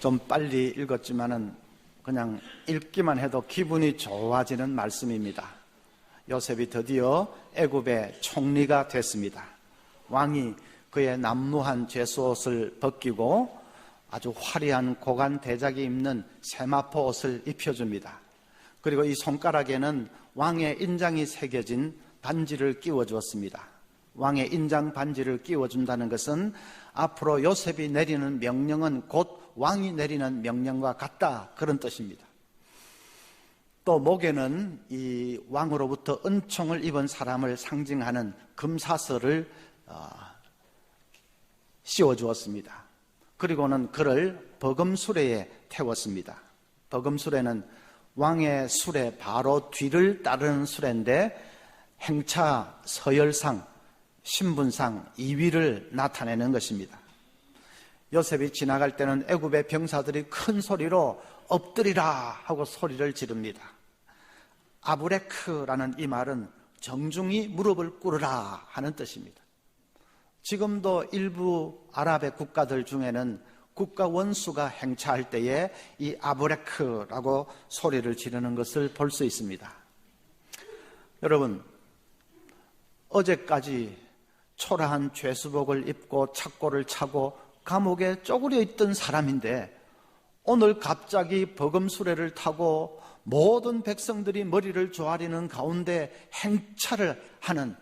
좀 빨리 읽었지만은 그냥 읽기만 해도 기분이 좋아지는 말씀입니다. 요셉이 드디어 애굽의 총리가 됐습니다. 왕이 그의 남루한 죄수옷을 벗기고 아주 화려한 고관 대작이 입는 세마포 옷을 입혀줍니다. 그리고 이 손가락에는 왕의 인장이 새겨진 반지를 끼워 주었습니다. 왕의 인장 반지를 끼워 준다는 것은 앞으로 요셉이 내리는 명령은 곧 왕이 내리는 명령과 같다 그런 뜻입니다. 또 목에는 이 왕으로부터 은총을 입은 사람을 상징하는 금사슬을 어, 씌워 주었습니다. 그리고는 그를 버금수레에 태웠습니다. 버금수레는 왕의 수레 바로 뒤를 따르는 수레인데 행차 서열상 신분상 2위를 나타내는 것입니다. 요셉이 지나갈 때는 애굽의 병사들이 큰 소리로 엎드리라 하고 소리를 지릅니다. 아브레크라는 이 말은 정중히 무릎을 꿇으라 하는 뜻입니다. 지금도 일부 아랍의 국가들 중에는 국가 원수가 행차할 때에 이 아브레크라고 소리를 지르는 것을 볼 수 있습니다. 여러분, 어제까지 초라한 죄수복을 입고 착고를 차고 감옥에 쪼그려 있던 사람인데 오늘 갑자기 버금수레를 타고 모든 백성들이 머리를 조아리는 가운데 행차를 하는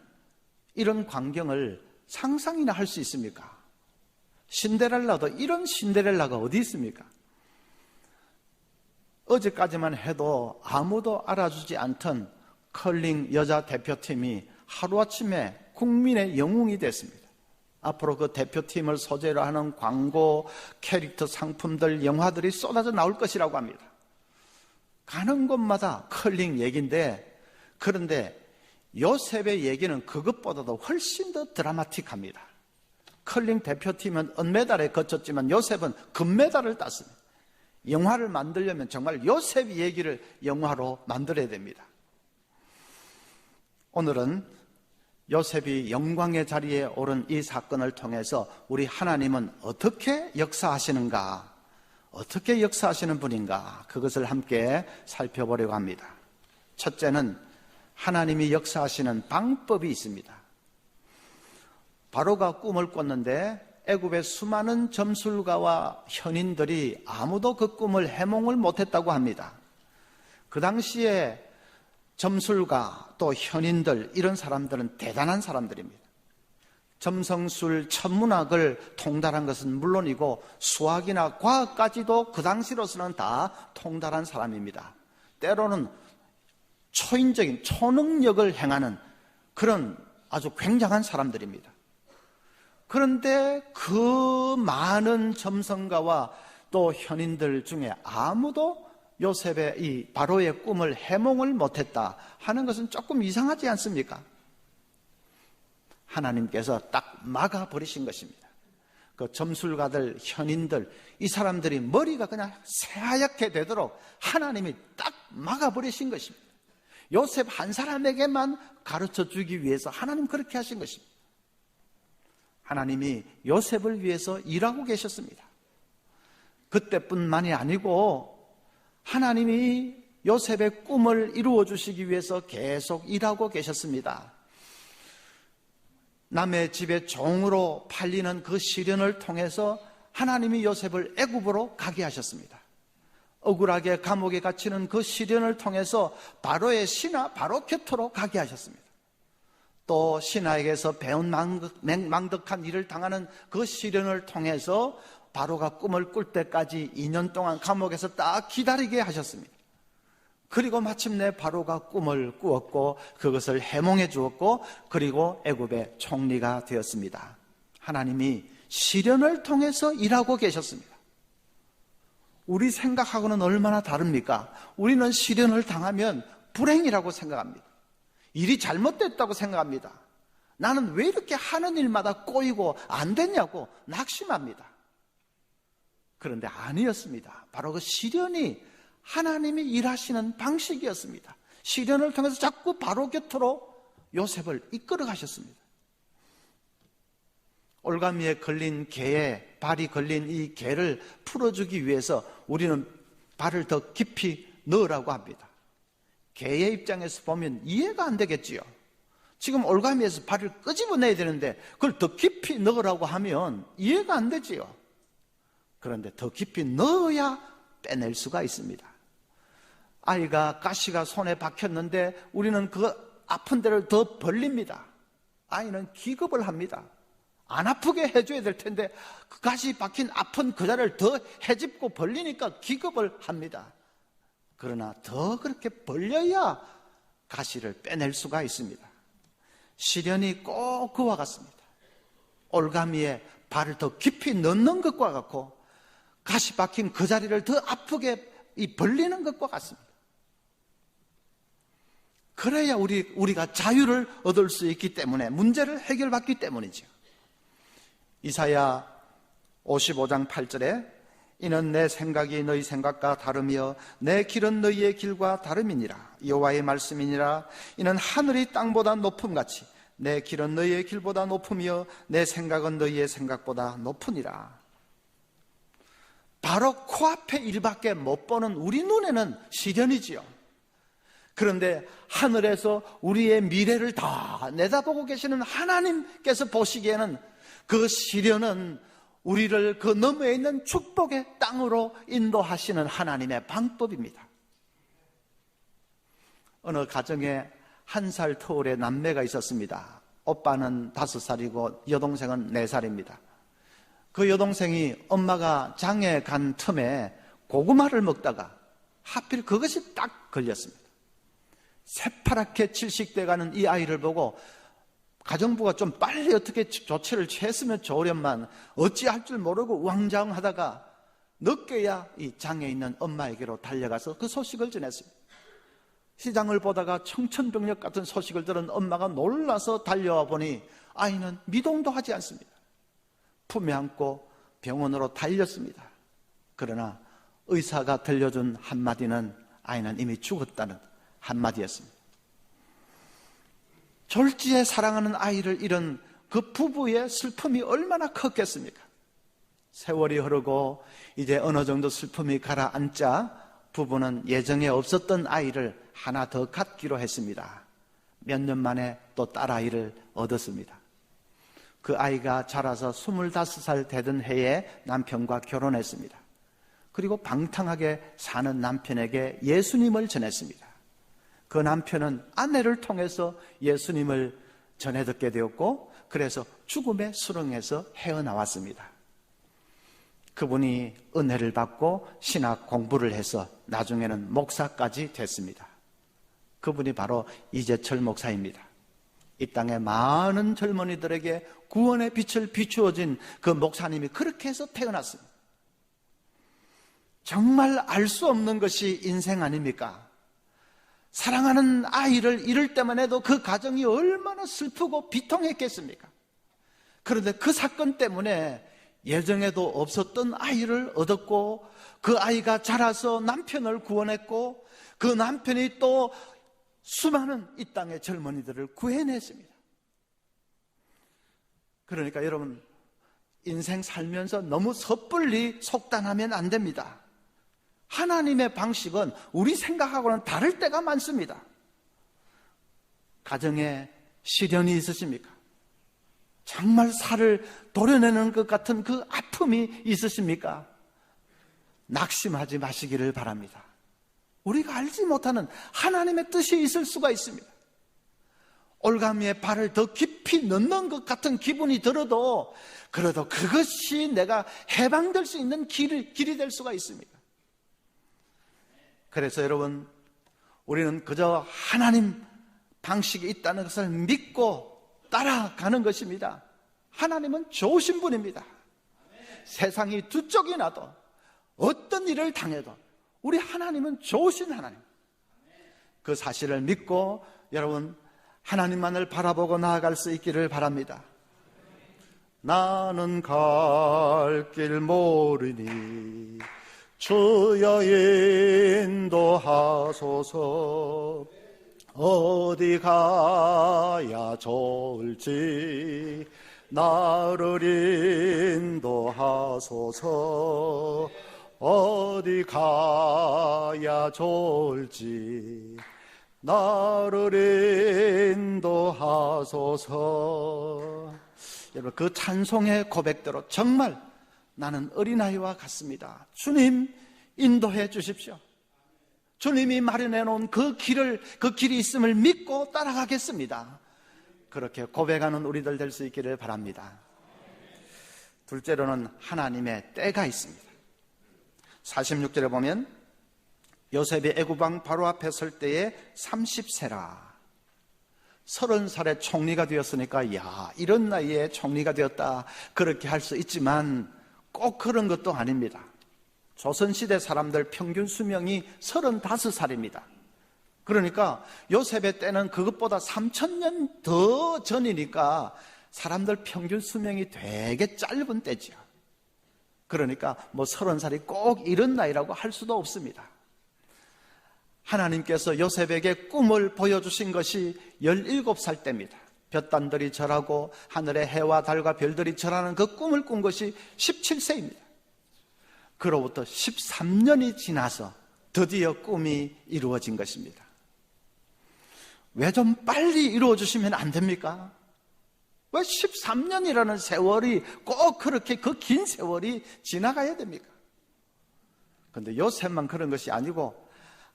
이런 광경을 상상이나 할 수 있습니까? 신데렐라도 이런 신데렐라가 어디 있습니까? 어제까지만 해도 아무도 알아주지 않던 컬링 여자 대표팀이 하루아침에 국민의 영웅이 됐습니다. 앞으로 그 대표팀을 소재로 하는 광고, 캐릭터 상품들, 영화들이 쏟아져 나올 것이라고 합니다. 가는 곳마다 컬링 얘기인데, 그런데 요셉의 얘기는 그것보다도 훨씬 더 드라마틱합니다. 컬링 대표팀은 은메달에 거쳤지만 요셉은 금메달을 땄습니다. 영화를 만들려면 정말 요셉 얘기를 영화로 만들어야 됩니다. 오늘은 요셉이 영광의 자리에 오른 이 사건을 통해서 우리 하나님은 어떻게 역사하시는가, 어떻게 역사하시는 분인가, 그것을 함께 살펴보려고 합니다. 첫째는 하나님이 역사하시는 방법이 있습니다. 바로가 꿈을 꿨는데 애굽의 수많은 점술가와 현인들이 아무도 그 꿈을 해몽을 못했다고 합니다. 그 당시에 점술가 또 현인들 이런 사람들은 대단한 사람들입니다. 점성술 천문학을 통달한 것은 물론이고 수학이나 과학까지도 그 당시로서는 다 통달한 사람입니다. 때로는 초인적인 초능력을 행하는 그런 아주 굉장한 사람들입니다. 그런데 그 많은 점성가와 또 현인들 중에 아무도 요셉의 이 바로의 꿈을 해몽을 못했다 하는 것은 조금 이상하지 않습니까? 하나님께서 딱 막아버리신 것입니다. 그 점술가들, 현인들, 이 사람들이 머리가 그냥 새하얗게 되도록 하나님이 딱 막아버리신 것입니다. 요셉 한 사람에게만 가르쳐 주기 위해서 하나님 그렇게 하신 것입니다. 하나님이 요셉을 위해서 일하고 계셨습니다. 그때뿐만이 아니고 하나님이 요셉의 꿈을 이루어 주시기 위해서 계속 일하고 계셨습니다. 남의 집에 종으로 팔리는 그 시련을 통해서 하나님이 요셉을 애굽으로 가게 하셨습니다. 억울하게 감옥에 갇히는 그 시련을 통해서 바로의 신하 바로 곁으로 가게 하셨습니다. 또 신하에게서 배운 망덕한 일을 당하는 그 시련을 통해서 바로가 꿈을 꿀 때까지 2년 동안 감옥에서 딱 기다리게 하셨습니다. 그리고 마침내 바로가 꿈을 꾸었고 그것을 해몽해 주었고 그리고 애굽의 총리가 되었습니다. 하나님이 시련을 통해서 일하고 계셨습니다. 우리 생각하고는 얼마나 다릅니까? 우리는 시련을 당하면 불행이라고 생각합니다. 일이 잘못됐다고 생각합니다. 나는 왜 이렇게 하는 일마다 꼬이고 안 됐냐고 낙심합니다. 그런데 아니었습니다. 바로 그 시련이 하나님이 일하시는 방식이었습니다. 시련을 통해서 자꾸 바로 곁으로 요셉을 이끌어 가셨습니다. 올가미에 걸린 개에 발이 걸린 이 개를 풀어주기 위해서 우리는 발을 더 깊이 넣으라고 합니다. 개의 입장에서 보면 이해가 안 되겠지요. 지금 올가미에서 발을 끄집어내야 되는데 그걸 더 깊이 넣으라고 하면 이해가 안 되지요. 그런데 더 깊이 넣어야 빼낼 수가 있습니다. 아이가 가시가 손에 박혔는데 우리는 그 아픈 데를 더 벌립니다. 아이는 기겁을 합니다. 안 아프게 해줘야 될 텐데 그 가시 박힌 아픈 그 자를 더 해집고 벌리니까 기겁을 합니다. 그러나 더 그렇게 벌려야 가시를 빼낼 수가 있습니다. 시련이 꼭 그와 같습니다. 올가미에 발을 더 깊이 넣는 것과 같고 가시 박힌 그 자리를 더 아프게 벌리는 것과 같습니다. 그래야 우리, 우리가 자유를 얻을 수 있기 때문에 문제를 해결받기 때문이죠. 이사야 55장 8절에 이는 내 생각이 너희 생각과 다르며 내 길은 너희의 길과 다름이니라. 여호와의 말씀이니라. 이는 하늘이 땅보다 높음 같이 내 길은 너희의 길보다 높으며 내 생각은 너희의 생각보다 높으니라. 바로 코앞에 일밖에 못 보는 우리 눈에는 시련이지요. 그런데 하늘에서 우리의 미래를 다 내다보고 계시는 하나님께서 보시기에는 그 시련은 우리를 그 너머에 있는 축복의 땅으로 인도하시는 하나님의 방법입니다. 어느 가정에 한 살 터울의 남매가 있었습니다. 오빠는 다섯 살이고 여동생은 네 살입니다. 그 여동생이 엄마가 장에 간 틈에 고구마를 먹다가 하필 그것이 딱 걸렸습니다. 새파랗게 칠식돼 가는 이 아이를 보고 가정부가 좀 빨리 어떻게 조치를 취했으면 좋으련만 어찌할 줄 모르고 우왕좌왕하다가 늦게야 이 장에 있는 엄마에게로 달려가서 그 소식을 전했습니다. 시장을 보다가 청천벽력 같은 소식을 들은 엄마가 놀라서 달려와 보니 아이는 미동도 하지 않습니다. 품에 안고 병원으로 달렸습니다. 그러나 의사가 들려준 한마디는 아이는 이미 죽었다는 한마디였습니다. 졸지에 사랑하는 아이를 잃은 그 부부의 슬픔이 얼마나 컸겠습니까? 세월이 흐르고 이제 어느 정도 슬픔이 가라앉자 부부는 예정에 없었던 아이를 하나 더 갖기로 했습니다. 몇 년 만에 또 딸아이를 얻었습니다. 그 아이가 자라서 25살 되던 해에 남편과 결혼했습니다. 그리고 방탕하게 사는 남편에게 예수님을 전했습니다. 그 남편은 아내를 통해서 예수님을 전해 듣게 되었고 그래서 죽음의 수렁에서 헤어나왔습니다. 그분이 은혜를 받고 신학 공부를 해서 나중에는 목사까지 됐습니다. 그분이 바로 이재철 목사입니다. 이 땅의 많은 젊은이들에게 구원의 빛을 비추어진 그 목사님이 그렇게 해서 태어났습니다. 정말 알 수 없는 것이 인생 아닙니까? 사랑하는 아이를 잃을 때만 해도 그 가정이 얼마나 슬프고 비통했겠습니까? 그런데 그 사건 때문에 예정에도 없었던 아이를 얻었고 그 아이가 자라서 남편을 구원했고 그 남편이 또 수많은 이 땅의 젊은이들을 구해냈습니다. 그러니까 여러분 인생 살면서 너무 섣불리 속단하면 안 됩니다. 하나님의 방식은 우리 생각하고는 다를 때가 많습니다. 가정에 시련이 있으십니까? 정말 살을 도려내는 것 같은 그 아픔이 있으십니까? 낙심하지 마시기를 바랍니다. 우리가 알지 못하는 하나님의 뜻이 있을 수가 있습니다. 올가미에 발을 더 깊이 넣는 것 같은 기분이 들어도 그래도 그것이 내가 해방될 수 있는 길이, 길이 될 수가 있습니다. 그래서 여러분, 우리는 그저 하나님 방식이 있다는 것을 믿고 따라가는 것입니다. 하나님은 좋으신 분입니다. 세상이 두 쪽이 나도 어떤 일을 당해도 우리 하나님은 좋으신 하나님. 그 사실을 믿고 여러분 하나님만을 바라보고 나아갈 수 있기를 바랍니다. 나는 갈 길 모르니 주여 인도하소서. 어디 가야 좋을지 나를 인도하소서. 어디 가야 좋을지 나를 인도하소서. 여러분 그 찬송의 고백대로 정말 나는 어린아이와 같습니다. 주님 인도해 주십시오. 주님이 마련해 놓은 그 길을 그 길이 있음을 믿고 따라가겠습니다. 그렇게 고백하는 우리들 될 수 있기를 바랍니다. 둘째로는 하나님의 때가 있습니다. 46절에 보면 요셉이 애굽왕 바로 앞에 설 때에 30세라. 서른 살에 총리가 되었으니까 야 이런 나이에 총리가 되었다 그렇게 할 수 있지만 꼭 그런 것도 아닙니다. 조선시대 사람들 평균 수명이 35살입니다. 그러니까 요셉의 때는 그것보다 3천년 더 전이니까 사람들 평균 수명이 되게 짧은 때지요. 그러니까 뭐 30살이 꼭 이런 나이라고 할 수도 없습니다. 하나님께서 요셉에게 꿈을 보여주신 것이 17살 때입니다. 볕단들이 절하고 하늘의 해와 달과 별들이 절하는 그 꿈을 꾼 것이 17세입니다. 그로부터 13년이 지나서 드디어 꿈이 이루어진 것입니다. 왜 좀 빨리 이루어 주시면 안 됩니까? 왜 13년이라는 세월이 꼭 그렇게 그 긴 세월이 지나가야 됩니까? 근데 요셉만 그런 것이 아니고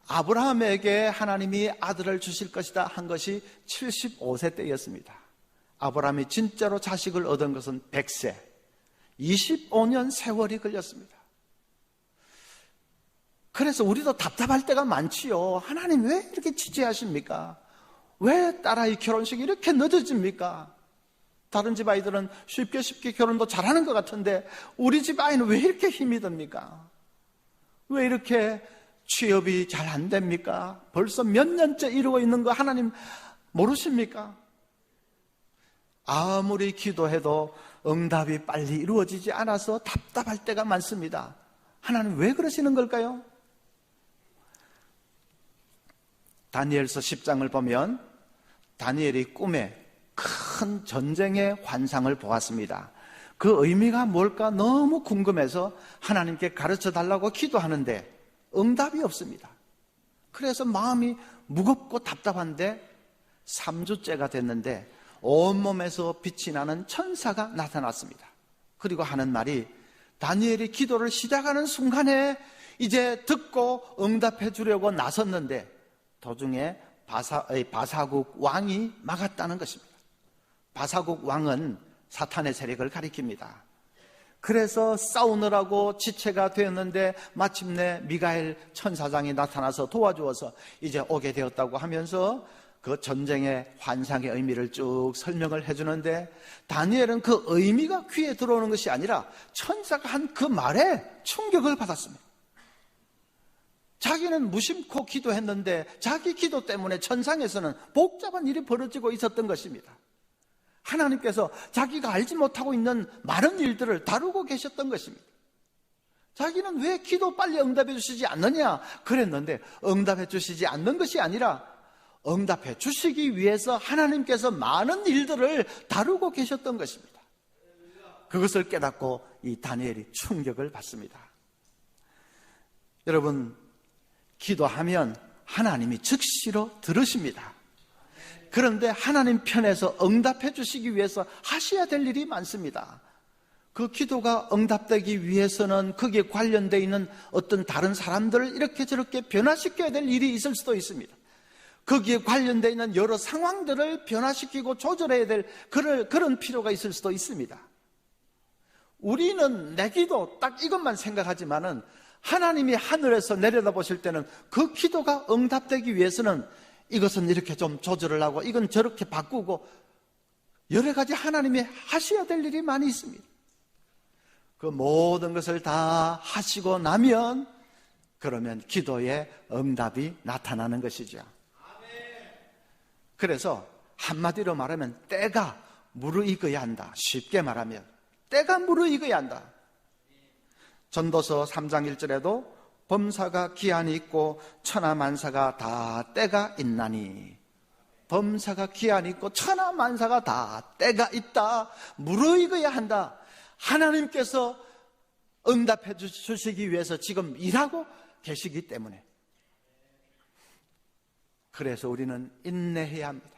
아브라함에게 하나님이 아들을 주실 것이다 한 것이 75세 때였습니다. 아브라함이 진짜로 자식을 얻은 것은 100세. 25년 세월이 걸렸습니다. 그래서 우리도 답답할 때가 많지요. 하나님 왜 이렇게 지지하십니까? 왜 딸아이 결혼식이 이렇게 늦어집니까? 다른 집 아이들은 쉽게 쉽게 결혼도 잘하는 것 같은데 우리 집 아이는 왜 이렇게 힘이 듭니까? 왜 이렇게 취업이 잘 안 됩니까? 벌써 몇 년째 이루고 있는 거 하나님 모르십니까? 아무리 기도해도 응답이 빨리 이루어지지 않아서 답답할 때가 많습니다. 하나님 왜 그러시는 걸까요? 다니엘서 10장을 보면 다니엘이 꿈에 큰 전쟁의 환상을 보았습니다. 그 의미가 뭘까 너무 궁금해서 하나님께 가르쳐 달라고 기도하는데 응답이 없습니다. 그래서 마음이 무겁고 답답한데 3주째가 됐는데 온몸에서 빛이 나는 천사가 나타났습니다. 그리고 하는 말이 다니엘이 기도를 시작하는 순간에 이제 듣고 응답해 주려고 나섰는데 도중에 바사, 바사국 왕이 막았다는 것입니다. 바사국 왕은 사탄의 세력을 가리킵니다. 그래서 싸우느라고 지체가 되었는데 마침내 미가엘 천사장이 나타나서 도와주어서 이제 오게 되었다고 하면서 그 전쟁의 환상의 의미를 쭉 설명을 해주는데 다니엘은 그 의미가 귀에 들어오는 것이 아니라 천사가 한 그 말에 충격을 받았습니다. 자기는 무심코 기도했는데 자기 기도 때문에 천상에서는 복잡한 일이 벌어지고 있었던 것입니다. 하나님께서 자기가 알지 못하고 있는 많은 일들을 다루고 계셨던 것입니다. 자기는 왜 기도 빨리 응답해 주시지 않느냐 그랬는데 응답해 주시지 않는 것이 아니라 응답해 주시기 위해서 하나님께서 많은 일들을 다루고 계셨던 것입니다. 그것을 깨닫고 이 다니엘이 충격을 받습니다. 여러분, 기도하면 하나님이 즉시로 들으십니다. 그런데 하나님 편에서 응답해 주시기 위해서 하셔야 될 일이 많습니다. 그 기도가 응답되기 위해서는 거기에 관련되어 있는 어떤 다른 사람들을 이렇게 저렇게 변화시켜야 될 일이 있을 수도 있습니다. 거기에 관련되어 있는 여러 상황들을 변화시키고 조절해야 될 그런, 그런 필요가 있을 수도 있습니다. 우리는 내 기도 딱 이것만 생각하지만은 하나님이 하늘에서 내려다 보실 때는 그 기도가 응답되기 위해서는 이것은 이렇게 좀 조절을 하고 이건 저렇게 바꾸고 여러 가지 하나님이 하셔야 될 일이 많이 있습니다. 그 모든 것을 다 하시고 나면 그러면 기도의 응답이 나타나는 것이죠. 그래서 한마디로 말하면 때가 무르익어야 한다. 쉽게 말하면 때가 무르익어야 한다. 전도서 3장 1절에도 범사가 기한이 있고 천하 만사가 다 때가 있나니 범사가 기한이 있고 천하 만사가 다 때가 있다. 무르익어야 한다. 하나님께서 응답해 주시기 위해서 지금 일하고 계시기 때문에 그래서 우리는 인내해야 합니다.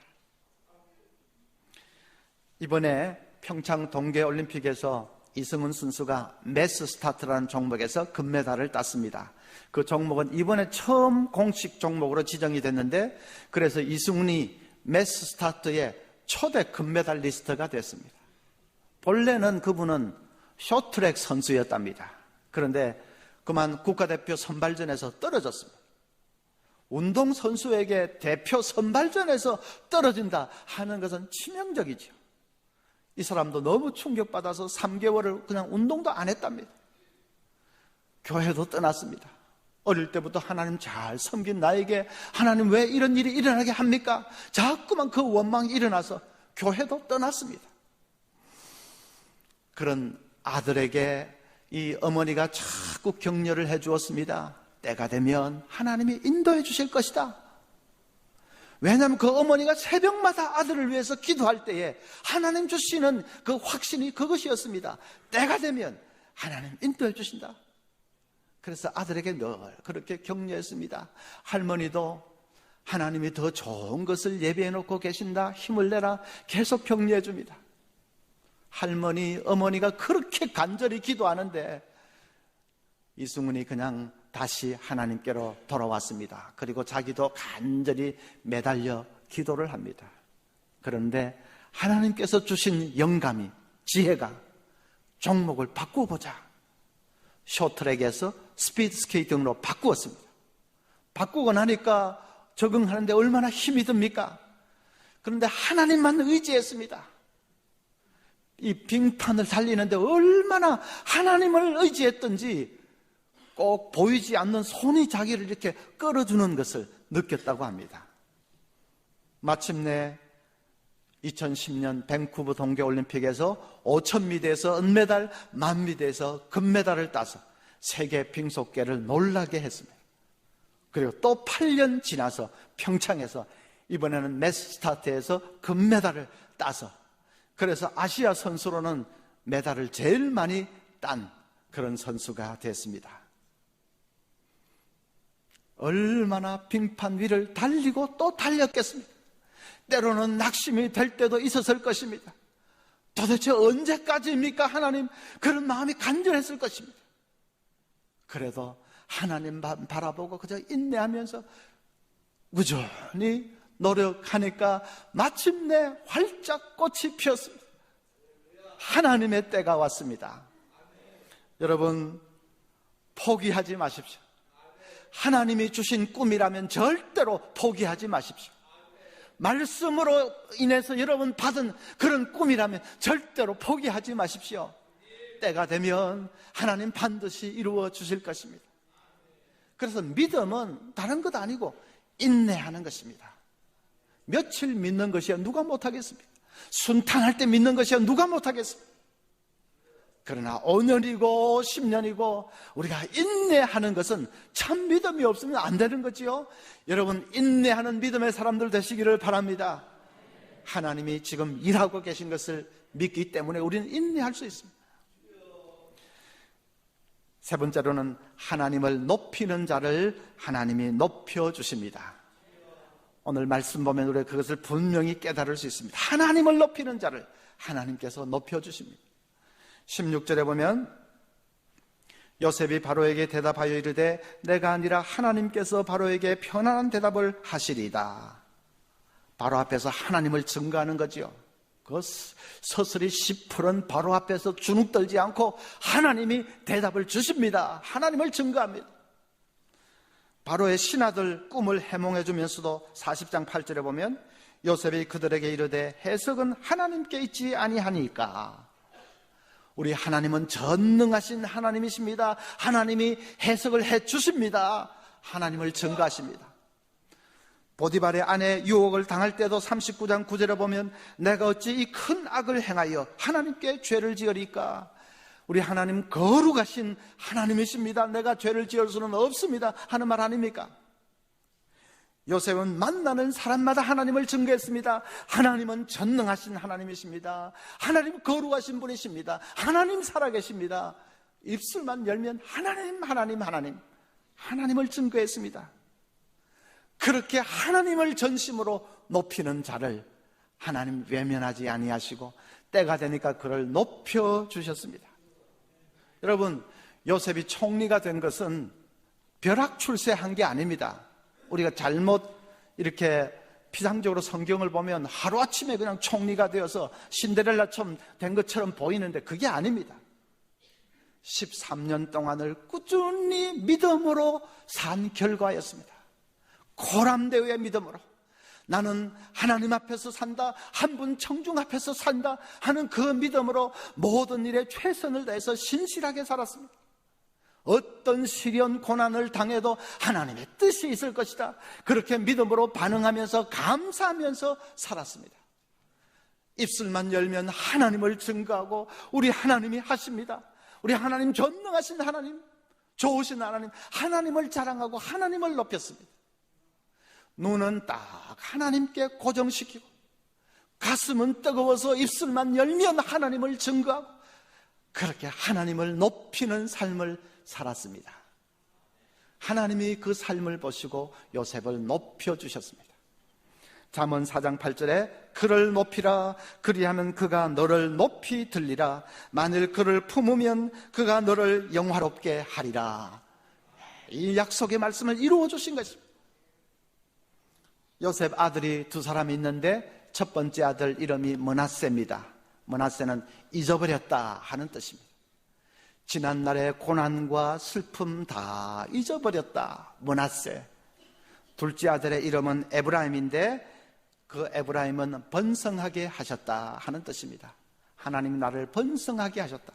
이번에 평창 동계 올림픽에서 이승훈 선수가 매스 스타트라는 종목에서 금메달을 땄습니다. 그 종목은 이번에 처음 공식 종목으로 지정이 됐는데 그래서 이승훈이 매스 스타트의 초대 금메달 리스트가 됐습니다. 본래는 그분은 쇼트랙 선수였답니다. 그런데 그만 국가대표 선발전에서 떨어졌습니다. 운동선수에게 대표 선발전에서 떨어진다 하는 것은 치명적이죠. 이 사람도 너무 충격받아서 3개월을 그냥 운동도 안 했답니다. 교회도 떠났습니다. 어릴 때부터 하나님 잘 섬긴 나에게 하나님 왜 이런 일이 일어나게 합니까? 자꾸만 그 원망이 일어나서 교회도 떠났습니다. 그런 아들에게 이 어머니가 자꾸 격려를 해 주었습니다. 때가 되면 하나님이 인도해 주실 것이다. 왜냐하면 그 어머니가 새벽마다 아들을 위해서 기도할 때에 하나님 주시는 그 확신이 그것이었습니다. 때가 되면 하나님 인도해 주신다. 그래서 아들에게 늘 그렇게 격려했습니다. 할머니도 하나님이 더 좋은 것을 예배해 놓고 계신다. 힘을 내라. 계속 격려해 줍니다. 할머니, 어머니가 그렇게 간절히 기도하는데 이승훈이 그냥 다시 하나님께로 돌아왔습니다. 그리고 자기도 간절히 매달려 기도를 합니다. 그런데 하나님께서 주신 영감이, 지혜가 종목을 바꾸보자. 쇼트랙에서 스피드 스케이팅으로 바꾸었습니다. 바꾸고 나니까 적응하는데 얼마나 힘이 듭니까? 그런데 하나님만 의지했습니다. 이 빙판을 달리는데 얼마나 하나님을 의지했던지 꼭 보이지 않는 손이 자기를 이렇게 끌어주는 것을 느꼈다고 합니다. 마침내 2010년 밴쿠버 동계올림픽에서 5,000미터에서 은메달, 만미터에서 금메달을 따서 세계 빙속계를 놀라게 했습니다. 그리고 또 8년 지나서 평창에서 이번에는 메스타트에서 금메달을 따서 그래서 아시아 선수로는 메달을 제일 많이 딴 그런 선수가 됐습니다. 얼마나 빙판 위를 달리고 또 달렸겠습니까? 때로는 낙심이 될 때도 있었을 것입니다. 도대체 언제까지입니까? 하나님 그런 마음이 간절했을 것입니다. 그래도 하나님 바라보고 그저 인내하면서 무전히 노력하니까 마침내 활짝 꽃이 피었습니다. 하나님의 때가 왔습니다. 여러분, 포기하지 마십시오. 하나님이 주신 꿈이라면 절대로 포기하지 마십시오. 말씀으로 인해서 여러분 받은 그런 꿈이라면 절대로 포기하지 마십시오. 때가 되면 하나님 반드시 이루어 주실 것입니다. 그래서 믿음은 다른 것 아니고 인내하는 것입니다. 며칠 믿는 것이야 누가 못하겠습니까? 순탄할 때 믿는 것이야 누가 못하겠습니까? 그러나 5년이고 10년이고 우리가 인내하는 것은 참 믿음이 없으면 안 되는 거지요. 여러분 인내하는 믿음의 사람들 되시기를 바랍니다. 하나님이 지금 일하고 계신 것을 믿기 때문에 우리는 인내할 수 있습니다. 세 번째로는 하나님을 높이는 자를 하나님이 높여 주십니다. 오늘 말씀 보면 우리 그것을 분명히 깨달을 수 있습니다. 하나님을 높이는 자를 하나님께서 높여 주십니다. 16절에 보면 요셉이 바로에게 대답하여 이르되 내가 아니라 하나님께서 바로에게 편안한 대답을 하시리다. 바로 앞에서 하나님을 증거하는 거지요. 그 서슬이 시푸른 바로 앞에서 주눅 들지 않고 하나님이 대답을 주십니다. 하나님을 증거합니다. 바로의 신하들 꿈을 해몽해 주면서도 40장 8절에 보면 요셉이 그들에게 이르되 해석은 하나님께 있지 아니하니까 우리 하나님은 전능하신 보디발의 아내 유혹을 당할 때도 39장 9절에 보면 내가 어찌 이 큰 악을 행하여 하나님께 죄를 지으리까? 우리 하나님 거룩하신 하나님이십니다. 내가 죄를 지을 수는 없습니다. 하는 말 아닙니까? 요셉은 만나는 사람마다 하나님을 증거했습니다. 하나님은 전능하신 하나님이십니다. 하나님 거룩하신 분이십니다. 하나님 살아계십니다. 입술만 열면 하나님, 하나님, 하나님. 하나님을 증거했습니다. 그렇게 하나님을 전심으로 높이는 자를 하나님 외면하지 아니하시고 때가 되니까 그를 높여 주셨습니다. 여러분, 요셉이 총리가 된 것은 벼락 출세한 게 아닙니다. 우리가 잘못 이렇게 피상적으로 성경을 보면 하루아침에 그냥 총리가 되어서 신데렐라처럼 된 것처럼 보이는데 그게 아닙니다. 13년 동안을 꾸준히 믿음으로 산 결과였습니다. 고람대의 믿음으로 나는 하나님 앞에서 산다, 한 분 청중 앞에서 산다 하는 그 믿음으로 모든 일에 최선을 다해서 신실하게 살았습니다. 어떤 시련 고난을 당해도 하나님의 뜻이 있을 것이다. 그렇게 믿음으로 반응하면서 감사하면서 살았습니다. 입술만 열면 하나님을 증거하고 우리 하나님이 하십니다. 우리 하나님 전능하신 하나님, 좋으신 하나님, 하나님을 자랑하고 하나님을 높였습니다. 눈은 딱 하나님께 고정시키고 가슴은 뜨거워서 입술만 열면 하나님을 증거하고 그렇게 하나님을 높이는 삶을 살았습니다. 하나님이 그 삶을 보시고 요셉을 높여 주셨습니다. 잠언 4장 8절에 그를 높이라 그리하면 그가 너를 높이 들리라 만일 그를 품으면 그가 너를 영화롭게 하리라. 이 약속의 말씀을 이루어 주신 것입니다. 요셉 아들이 두 사람이 있는데 첫 번째 아들 이름이 머나세입니다. 머나세는 잊어버렸다 하는 뜻입니다. 지난날의 고난과 슬픔 다 잊어버렸다. 머나세. 둘째 아들의 이름은 에브라임인데 그 에브라임은 번성하게 하셨다 하는 뜻입니다. 하나님 나를 번성하게 하셨다.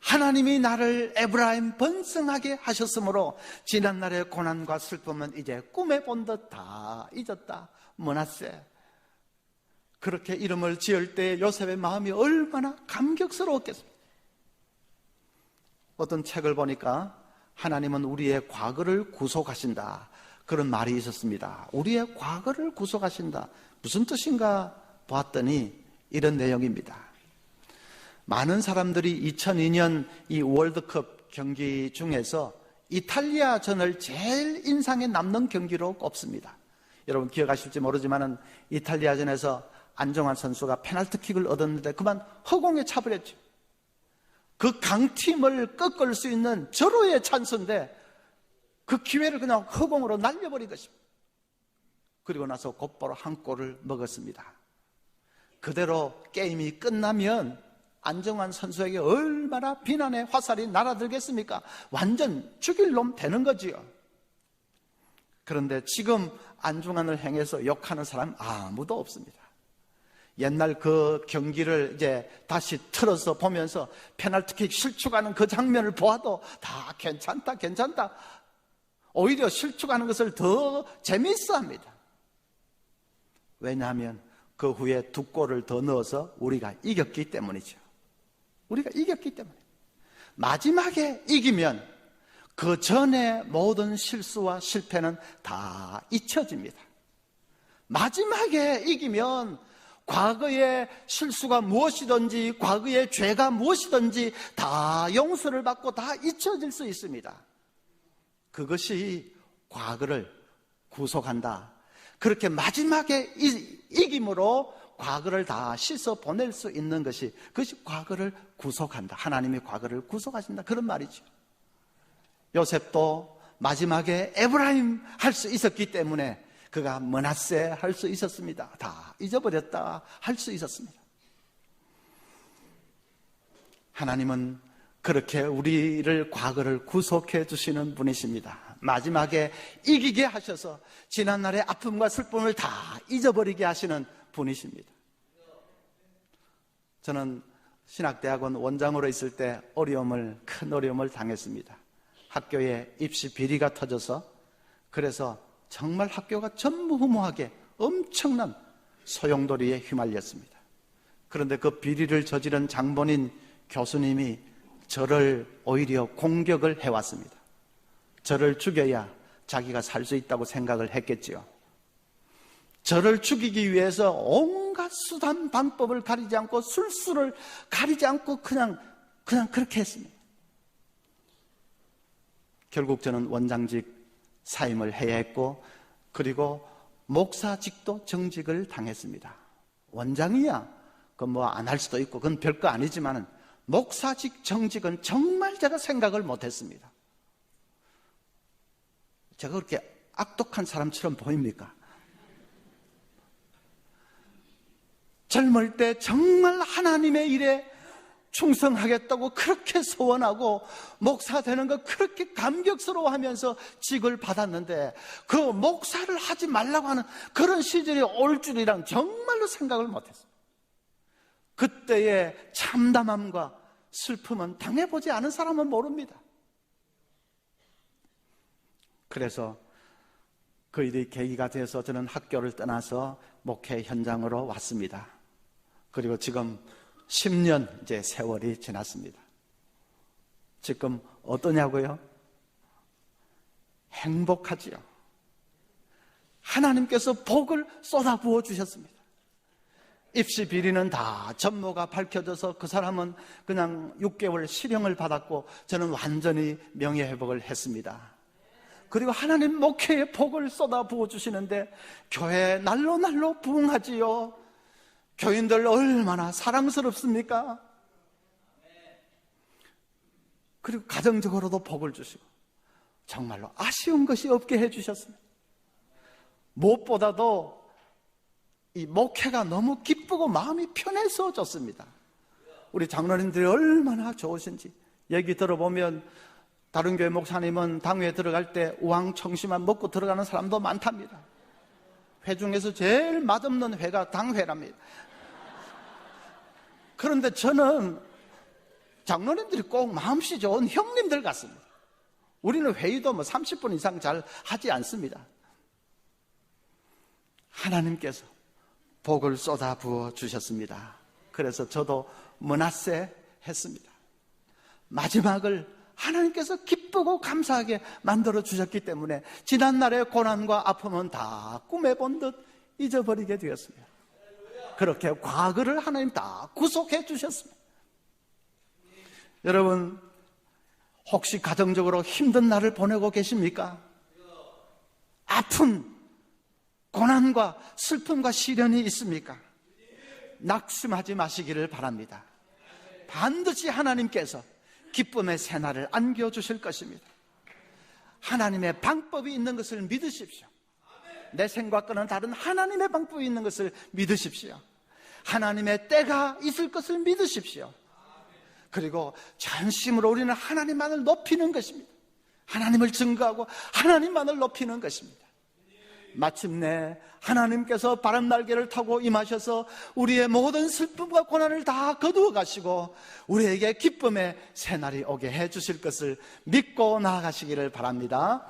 하나님이 나를 에브라임 번성하게 하셨으므로 지난날의 고난과 슬픔은 이제 꿈에 본 듯 다 잊었다. 머나세. 그렇게 이름을 지을 때 요셉의 마음이 얼마나 감격스러웠겠습니까? 어떤 책을 보니까 하나님은 우리의 과거를 구속하신다. 그런 말이 있었습니다. 우리의 과거를 구속하신다. 무슨 뜻인가 보았더니 이런 내용입니다. 많은 사람들이 2002년 이 월드컵 경기 중에서 이탈리아전을 제일 인상에 남는 경기로 꼽습니다. 여러분 기억하실지 모르지만은 이탈리아전에서 안정환 선수가 페널티킥을 얻었는데 그만 허공에 차버렸죠. 그 강팀을 꺾을 수 있는 절호의 찬스인데 그 기회를 그냥 허공으로 날려버린 것입니다. 그리고 나서 곧바로 한 골을 먹었습니다. 그대로 게임이 끝나면 안정환 선수에게 얼마나 비난의 화살이 날아들겠습니까? 완전 죽일 놈 되는 거지요. 그런데 지금 안중환을 행해서 욕하는 사람 아무도 없습니다. 옛날 그 경기를 이제 다시 틀어서 보면서 페널티킥 실축하는 그 장면을 보아도 다 괜찮다, 괜찮다. 오히려 실축하는 것을 더 재미있어 합니다. 왜냐하면 그 후에 두 골을 더 넣어서 우리가 이겼기 때문이죠. 우리가 이겼기 때문에. 마지막에 이기면 그 전에 모든 실수와 실패는 다 잊혀집니다. 마지막에 이기면 과거의 실수가 무엇이든지 과거의 죄가 무엇이든지 다 용서를 받고 다 잊혀질 수 있습니다. 그것이 과거를 구속한다. 그렇게 마지막에 이김으로 과거를 다 씻어 보낼 수 있는 것이 그것이 과거를 구속한다. 하나님이 과거를 구속하신다. 그런 말이죠. 요셉도 마지막에 에브라임 할 수 있었기 때문에 그가 머나세 할 수 있었습니다. 다 잊어버렸다 할 수 있었습니다. 하나님은 그렇게 우리를 과거를 구속해 주시는 분이십니다. 마지막에 이기게 하셔서 지난날의 아픔과 슬픔을 다 잊어버리게 하시는 분이십니다. 저는 신학대학원 원장으로 있을 때 어려움을, 큰 어려움을 당했습니다. 학교에 입시 비리가 터져서 그래서 정말 학교가 전무후무하게 엄청난 소용돌이에 휘말렸습니다. 그런데 그 비리를 저지른 장본인 교수님이 저를 오히려 공격을 해왔습니다. 저를 죽여야 자기가 살 수 있다고 생각을 했겠지요. 저를 죽이기 위해서 온갖 수단 방법을 가리지 않고 술수를 가리지 않고 그냥 그냥 그렇게 했습니다. 결국 저는 원장직 사임을 해야 했고 그리고 목사직도 정직을 당했습니다. 원장이야. 그뭐안 할 수도 있고 그건 별거 아니지만은 목사직 정직은 정말 제가 생각을 못 했습니다. 제가 그렇게 악독한 사람처럼 보입니까? 젊을 때 정말 하나님의 일에 충성하겠다고 그렇게 소원하고 목사 되는 거 그렇게 감격스러워 하면서 직을 받았는데 그 목사를 하지 말라고 하는 그런 시절이 올 줄이랑 정말로 생각을 못했어요. 그때의 참담함과 슬픔은 당해보지 않은 사람은 모릅니다. 그래서 그 일이 계기가 돼서 저는 학교를 떠나서 목회 현장으로 왔습니다. 그리고 지금 10년 이제 세월이 지났습니다. 지금 어떠냐고요? 행복하지요. 하나님께서 복을 쏟아 부어 주셨습니다. 입시 비리는 다 전모가 밝혀져서 그 사람은 그냥 6개월 실형을 받았고 저는 완전히 명예회복을 했습니다. 그리고 하나님 목회에 복을 쏟아 부어 주시는데 교회 날로 날로 부흥하지요. 교인들 얼마나 사랑스럽습니까? 그리고 가정적으로도 복을 주시고 정말로 아쉬운 것이 없게 해주셨습니다. 무엇보다도 이 목회가 너무 기쁘고 마음이 편해서졌습니다. 우리 장로님들이 얼마나 좋으신지 얘기 들어보면 다른 교회 목사님은 당회에 들어갈 때 우왕청심만 먹고 들어가는 사람도 많답니다. 회 중에서 제일 맛없는 회가 당회랍니다. 그런데 저는 장로님들이 꼭 마음씨 좋은 형님들 같습니다. 우리는 회의도 뭐 30분 이상 잘 하지 않습니다. 하나님께서 복을 쏟아 부어 주셨습니다. 그래서 저도 문화세 했습니다. 마지막을 하나님께서 기쁘고 감사하게 만들어 주셨기 때문에 지난날의 고난과 아픔은 다 꿈에 본 듯 잊어버리게 되었습니다. 그렇게 과거를 하나님 다 구속해 주셨습니다. 여러분, 혹시 가정적으로 힘든 날을 보내고 계십니까? 아픈 고난과 슬픔과 시련이 있습니까? 낙심하지 마시기를 바랍니다. 반드시 하나님께서 기쁨의 새날을 안겨주실 것입니다. 하나님의 방법이 있는 것을 믿으십시오. 내 생각과는 다른 하나님의 방법이 있는 것을 믿으십시오. 하나님의 때가 있을 것을 믿으십시오. 그리고 전심으로 우리는 하나님만을 높이는 것입니다. 하나님을 증거하고 하나님만을 높이는 것입니다. 마침내 하나님께서 바람 날개를 타고 임하셔서 우리의 모든 슬픔과 고난을 다 거두어 가시고 우리에게 기쁨의 새날이 오게 해 주실 것을 믿고 나아가시기를 바랍니다.